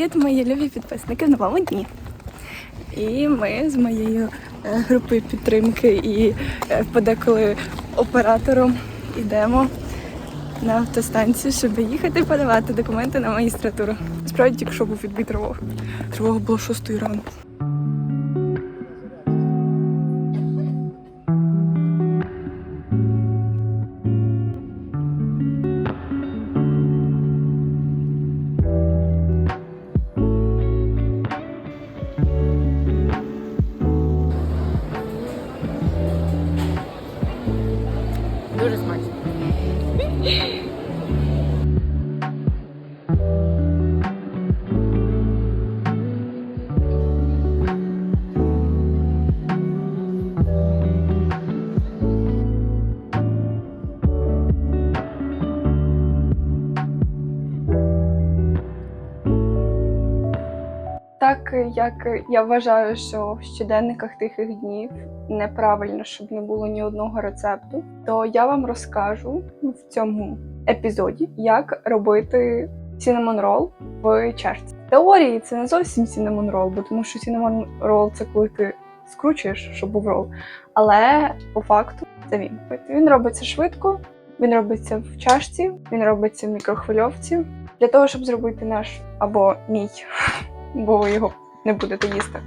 Привіт, мої любі підписники в новому дні. І ми з моєю е, групою підтримки і е, подеколи оператором йдемо на автостанцію, щоб їхати подавати документи на магістратуру. Справді тільки що був відбій тривог. Тривога була 6 ранку. Як я вважаю, що в щоденниках тихих днів неправильно, щоб не було ні одного рецепту, то я вам розкажу в цьому епізоді, як робити cinnamon roll в чашці. В теорії це не зовсім cinnamon roll, бо тому що cinnamon roll – це коли ти скручуєш, щоб був рол. Але по факту це він. Він робиться швидко, він робиться в чашці, він робиться в мікрохвильовці. Для того, щоб зробити наш або мій бо його не будете їсти,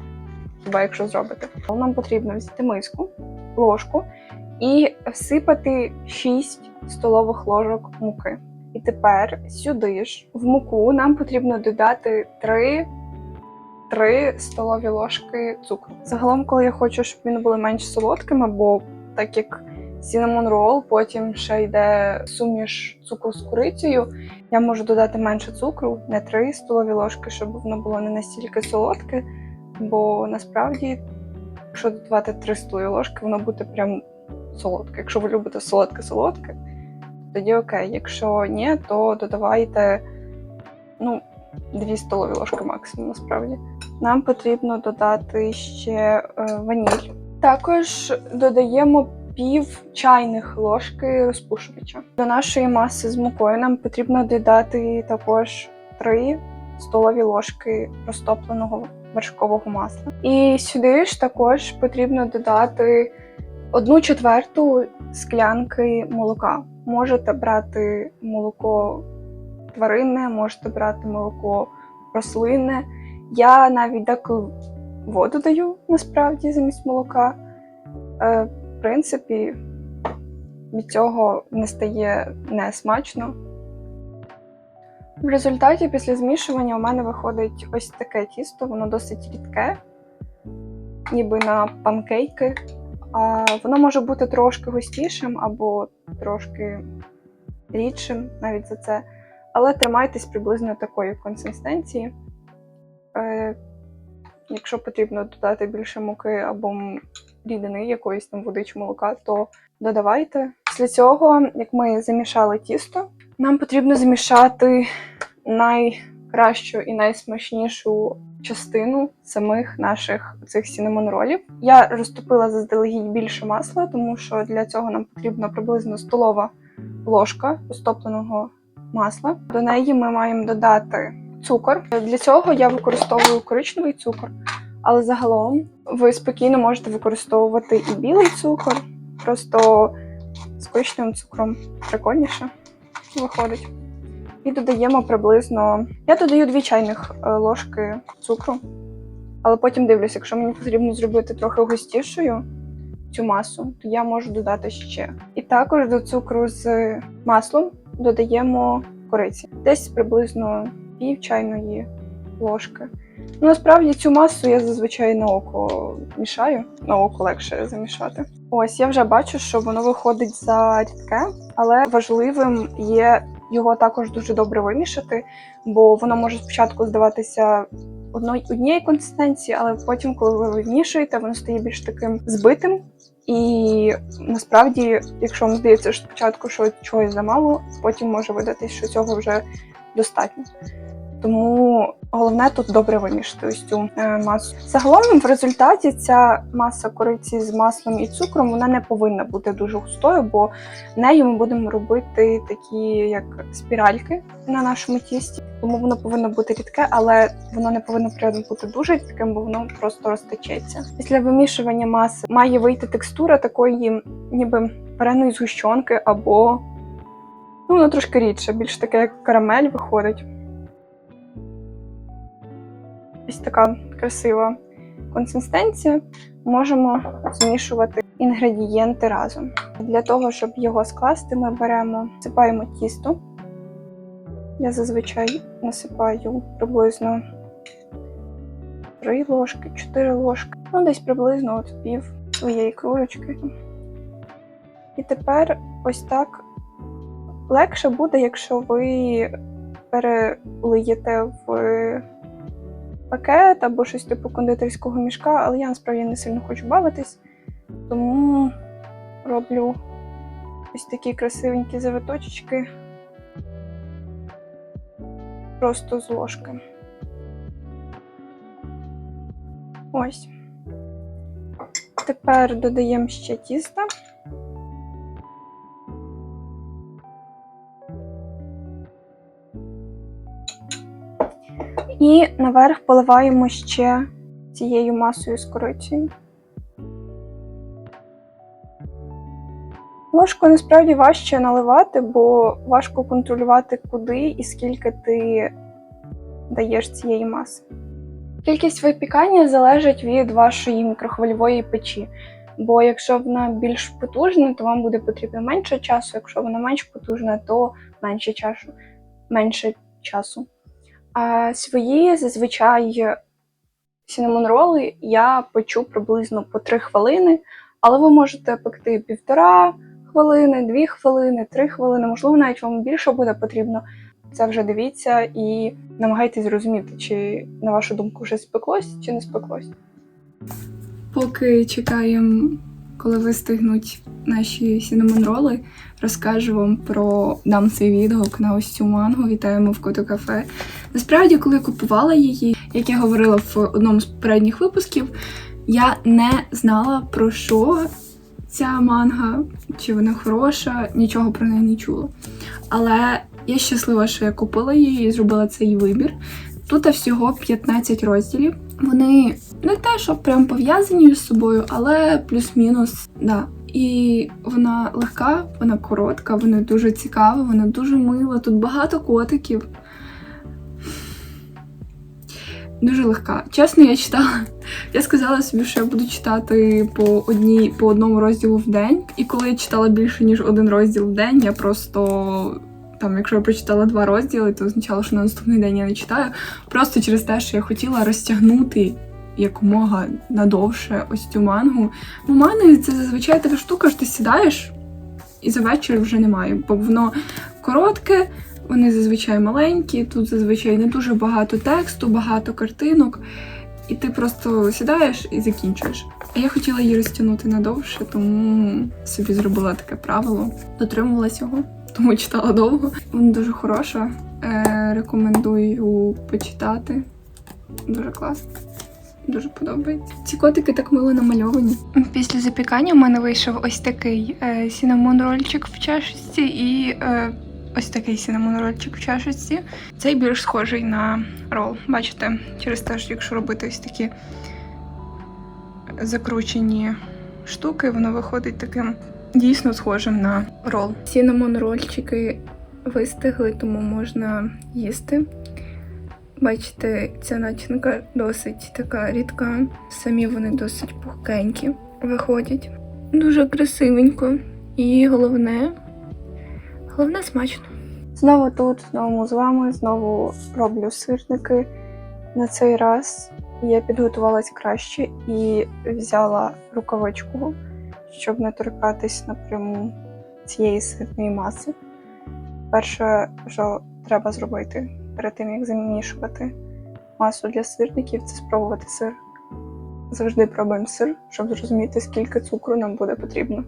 хіба якщо зробите. Нам потрібно взяти миску, ложку і всипати 6 столових ложок муки. І тепер сюди ж в муку нам потрібно додати 3, 3 столові ложки цукру. Загалом, коли я хочу, щоб він були менш солодкими, бо так як cinnamon roll, потім ще йде суміш цукру з курицею, я можу додати менше цукру, не 3 столові ложки, щоб воно було не настільки солодке. Бо насправді, якщо додавати 3 столові ложки, воно буде прям солодке. Якщо ви любите солодке-солодке, тоді окей. Якщо ні, то додавайте ну, 2 столові ложки максимум насправді. Нам потрібно додати ще е, ваніль. Також додаємо пів чайних ложки розпушувача. До нашої маси з мукою нам потрібно додати також 3 столові ложки розтопленого вершкового масла. І сюди ж також потрібно додати одну четверту склянки молока. Можете брати молоко тваринне, можете брати молоко рослинне. Я навіть деколи воду даю насправді замість молока. Принципі, від цього не стає несмачно. В результаті після змішування у мене виходить ось таке тісто, воно досить рідке, ніби на панкейки. А воно може бути трошки густішим або трошки рідшим навіть за це. Але тримайтесь приблизно такої консистенції. Е, якщо потрібно додати більше муки або рідини якоїсь там води чи молока, то додавайте. Після цього, як ми замішали тісто, нам потрібно замішати найкращу і найсмачнішу частину самих наших цих сінемон-ролів. Я розтопила заздалегідь більше масла, тому що для цього нам потрібно приблизно столова ложка розтопленого масла. До неї ми маємо додати цукор. Для цього я використовую коричневий цукор, але загалом ви спокійно можете використовувати і білий цукор, просто з коричневим цукром прикольніше виходить. І додаємо приблизно. Я додаю 2 чайних е, ложки цукру, але потім дивлюся, якщо мені потрібно зробити трохи густішою цю масу, то я можу додати ще. І також до цукру з маслом додаємо кориці. Десь приблизно пів чайної ложки. Ну, насправді цю масу я зазвичай на око мішаю, на око легше замішати. Ось я вже бачу, що воно виходить за рідке, але важливим є його також дуже добре вимішати, бо воно може спочатку здаватися однієї консистенції, але потім, коли ви вимішуєте, воно стає більш таким збитим. І насправді, якщо вам здається, що спочатку що чогось замало, потім може видатись, що цього вже достатньо. Тому головне тут добре вимішати ось цю е, масу. Загалом в результаті ця маса кориці з маслом і цукром вона не повинна бути дуже густою, бо нею ми будемо робити такі як спіральки на нашому тісті. Тому воно повинно бути рідке, але воно не повинно при бути дуже рідким, бо воно просто розтечеться. Після вимішування маси має вийти текстура такої, ніби вареної згущенки або ну, воно трошки рідше, більш таке як карамель виходить. Ось така красива консистенція. Можемо змішувати інгредієнти разом. Для того, щоб його скласти, ми беремо, сипаємо тісто. Я зазвичай насипаю приблизно 3 ложки, 4 ложки, ну десь приблизно от пів своєї кружечки. І тепер ось так легше буде, якщо ви перелиєте в пакет або щось типу кондитерського мішка, але я насправді не сильно хочу бавитись, тому роблю ось такі красивенькі завиточки просто з ложки. Ось. Тепер додаємо ще тіста. І наверх поливаємо ще цією масою з корицею. Ложкою насправді важче наливати, бо важко контролювати, куди і скільки ти даєш цієї маси. Кількість випікання залежить від вашої мікрохвильової печі. Бо якщо вона більш потужна, то вам буде потрібно менше часу. Якщо вона менш потужна, то менше часу. Менше часу. А свої зазвичай сінемон роли я печу приблизно по 3 хвилини, але ви можете пекти півтора хвилини, 2 хвилини, 3 хвилини, можливо, навіть вам більше буде потрібно. Це вже дивіться і намагайтесь зрозуміти, чи на вашу думку вже спеклось чи не спеклось. Поки чекаємо, коли вистигнуть наші сінемон роли, розкажу вам про дам свій відгук на ось цю мангу. Вітаємо в Коту кафе. Насправді, коли купувала її, як я говорила в одному з попередніх випусків, я не знала про що ця манга, чи вона хороша, нічого про неї не чула. Але я щаслива, що я купила її і зробила цей вибір. Тут всього 15 розділів. Вони не те, що прям пов'язані з собою, але плюс-мінус, да. І вона легка, вона коротка, вона дуже цікава, вона дуже мила. Тут багато котиків. Дуже легка. Чесно, я читала. Я сказала собі, що я буду читати по одній, по одному розділу в день. І коли я читала більше, ніж один розділ в день, я просто. Там, якщо я прочитала два розділи, то означало, що на наступний день я не читаю. Просто через те, що я хотіла розтягнути якомога надовше ось цю мангу. Ну, манги це зазвичай така штука, що ти сідаєш і за вечір вже немає, бо воно коротке, вони зазвичай маленькі, тут зазвичай не дуже багато тексту, багато картинок. І ти просто сідаєш і закінчуєш. А я хотіла її розтягнути надовше, тому собі зробила таке правило, дотримувалась його, тому читала довго. Вона дуже хороша. Е, рекомендую почитати. Дуже класно. Дуже подобається. Ці котики так мило намальовані. Після запікання в мене вийшов ось такий е, сінамон рольчик в чашечці і е, ось такий сінамон рольчик в чашечці. Цей більш схожий на рол. Бачите, через те, що якщо робити ось такі закручені штуки, воно виходить таким дійсно схожим на рол. Сінамон рольчики вистигли, тому можна їсти. Бачите, ця начинка досить така рідка. Самі вони досить пухкенькі виходять. Дуже красивенько. І головне, головне смачно. Знову тут, знову з вами, знову роблю сирники. На цей раз я підготувалась краще і взяла рукавичку, щоб не торкатись напряму цієї сирної маси. Перше, що треба зробити перед тим, як замішувати масу для сирників, це спробувати сир. Завжди пробуємо сир, щоб зрозуміти, скільки цукру нам буде потрібно.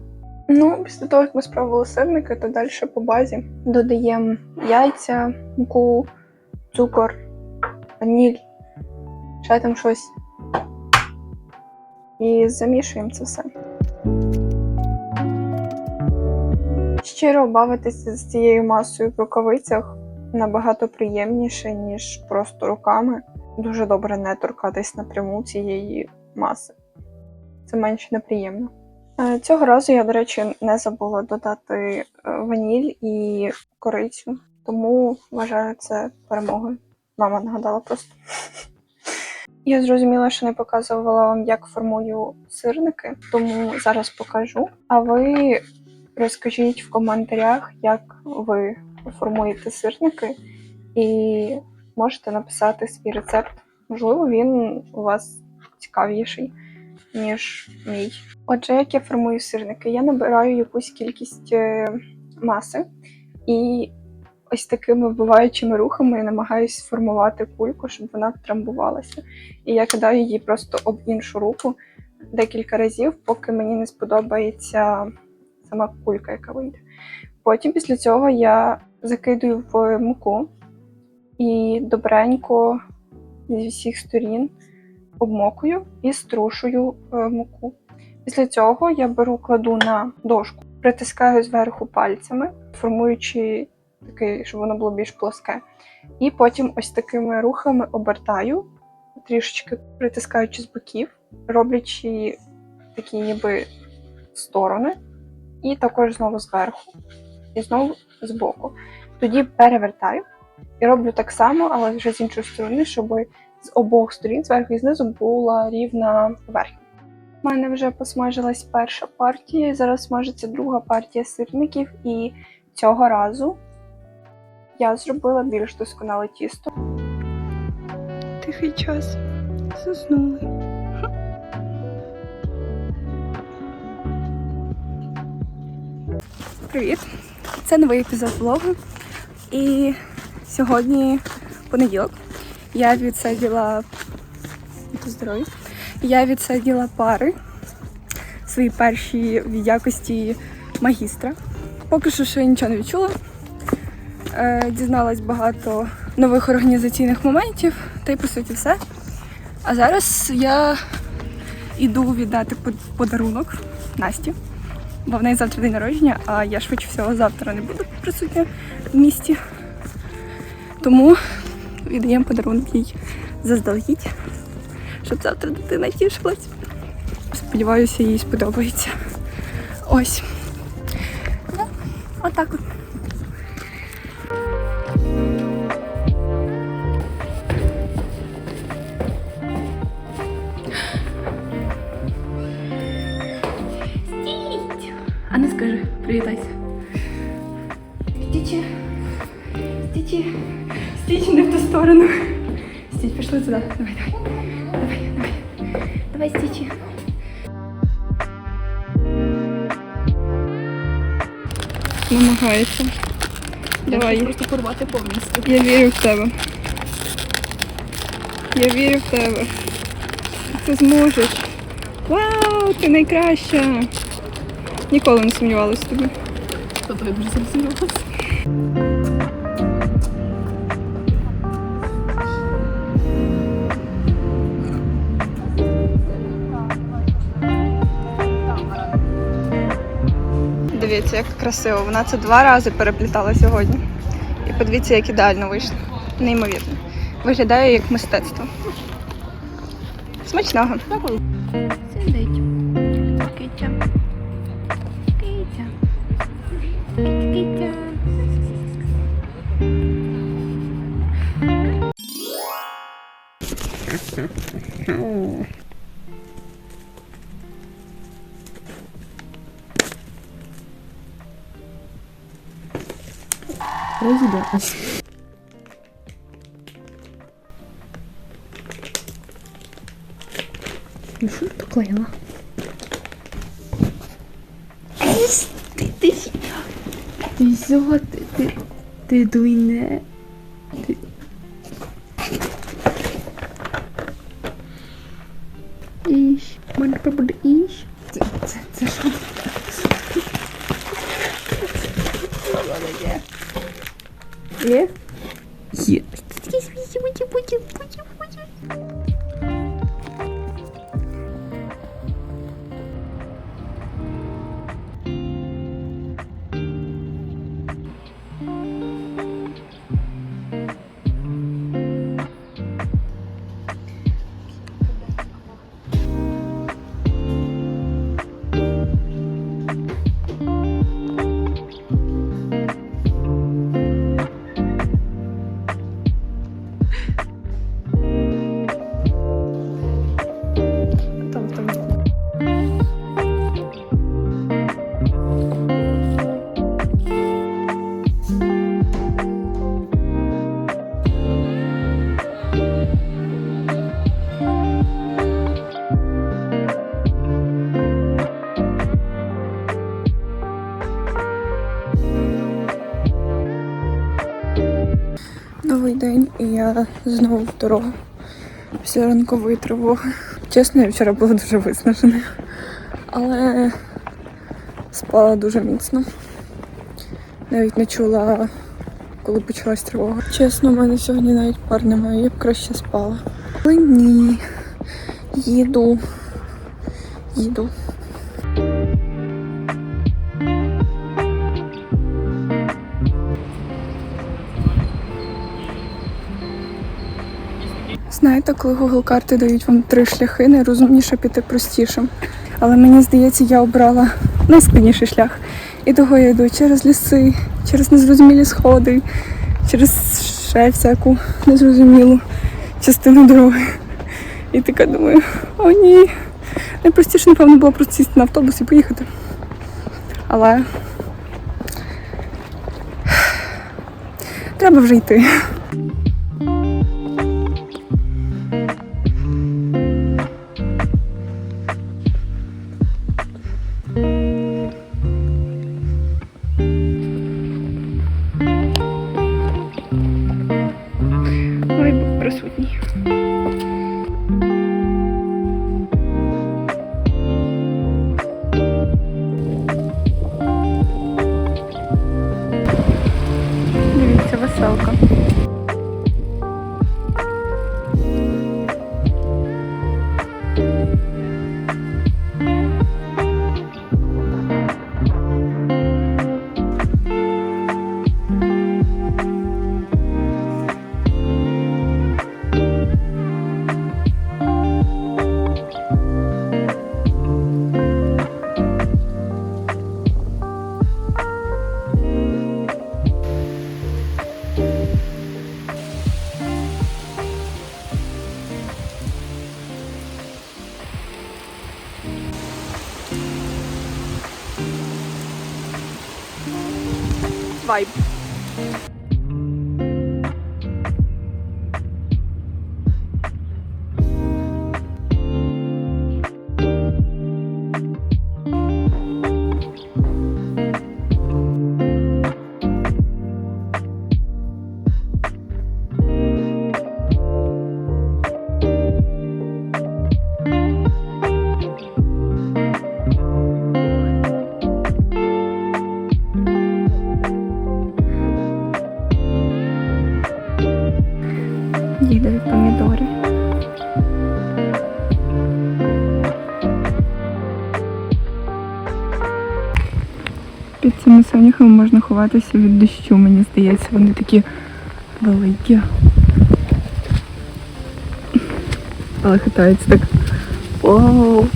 Ну, після того, як ми спробували сирники, то далі по базі додаємо яйця, муку, цукор ваніль, ще там щось. І замішуємо це все. Щиро бавитися з цією масою в рукавицях набагато приємніше, ніж просто руками. Дуже добре не торкатись напряму цієї маси. Це менш неприємно. Е, Цього разу я, до речі, не забула додати е, ваніль і корицю, тому вважаю це перемогою. Мама нагадала просто. Я зрозуміла, що не показувала вам, як формую сирники, тому зараз покажу. А ви розкажіть в коментарях, як ви формуєте сирники, і можете написати свій рецепт. Можливо, він у вас цікавіший, ніж мій. Отже, як я формую сирники, я набираю якусь кількість е, маси і ось такими вбиваючими рухами я намагаюся сформувати кульку, щоб вона втрамбувалася. І я кидаю її просто об іншу руку декілька разів, поки мені не сподобається сама кулька, яка вийде. Потім після цього я закидую в муку і добренько зі всіх сторін обмокую і струшую е, муку. Після цього я беру, кладу на дошку, притискаю зверху пальцями, формуючи такий, щоб воно було більш плоске. І потім ось такими рухами обертаю, трішечки притискаючи з боків, роблячи такі ніби сторони, і також знову зверху, і знову збоку. Тоді перевертаю і роблю так само, але вже з іншої сторони, щоб з обох сторін, зверху і знизу, була рівна поверхня. У мене вже посмажилась перша партія, і зараз смажиться друга партія сирників, і цього разу я зробила більш досконале тісто. Тихий час. Заснули. Привіт! Це новий епізод влогу. І сьогодні понеділок. Я відсиділа. Я відсиділа пари свої перші в якості магістра. Поки що ще нічого не відчула. Е, дізналась багато нових організаційних моментів, та й по суті все. А зараз я йду віддати подарунок Насті, бо в неї завтра день народження, а я швидше всього завтра не буду присутня в місті. Тому віддаємо подарунок їй заздалегідь, щоб завтра дитина тішилась. Сподіваюся, їй сподобається. Ось. Ну, отак от. Стічі. Стіч не в ту сторону. Стіч, пішли туди. Давай, давай. Давай, давай. Давай, Стічі. Намагається. Давай. Просто порвати повністю. Я вірю в тебе. Я вірю в тебе. Ти зможеш. Вау, ти найкраща. Ніколи не сумнівалася в тобі. Тобто я дуже сумнівалася. Дивіться, як красиво. Вона це два рази переплітала сьогодні. І подивіться, як ідеально вийшло. Неймовірно. Виглядає як мистецтво. Смачного. Розібралась. Ну що ти клеїла? Ти, ти, ти що? Ти, ти, ти дуйне. Ти... Знову в дорогу після ранкової тривоги. Чесно, я вчора була дуже виснажена, але спала дуже міцно. Навіть не чула, коли почалась тривога. Чесно, в мене сьогодні навіть пар немає, я б краще спала. Але ні, їду, їду. Знаєте, коли Google карти дають вам три шляхи, найрозумніше піти простішим. Але мені здається, я обрала найскладніший шлях. І того я йду через ліси, через незрозумілі сходи, через ще всяку незрозумілу частину дороги. І така думаю, о ні. Найпростіше, напевно, було просто сісти на автобус і поїхати. Але треба вже йти. Під цими соняхами можна ховатися від дощу, мені здається, вони такі великі. Але хитається так. Вау!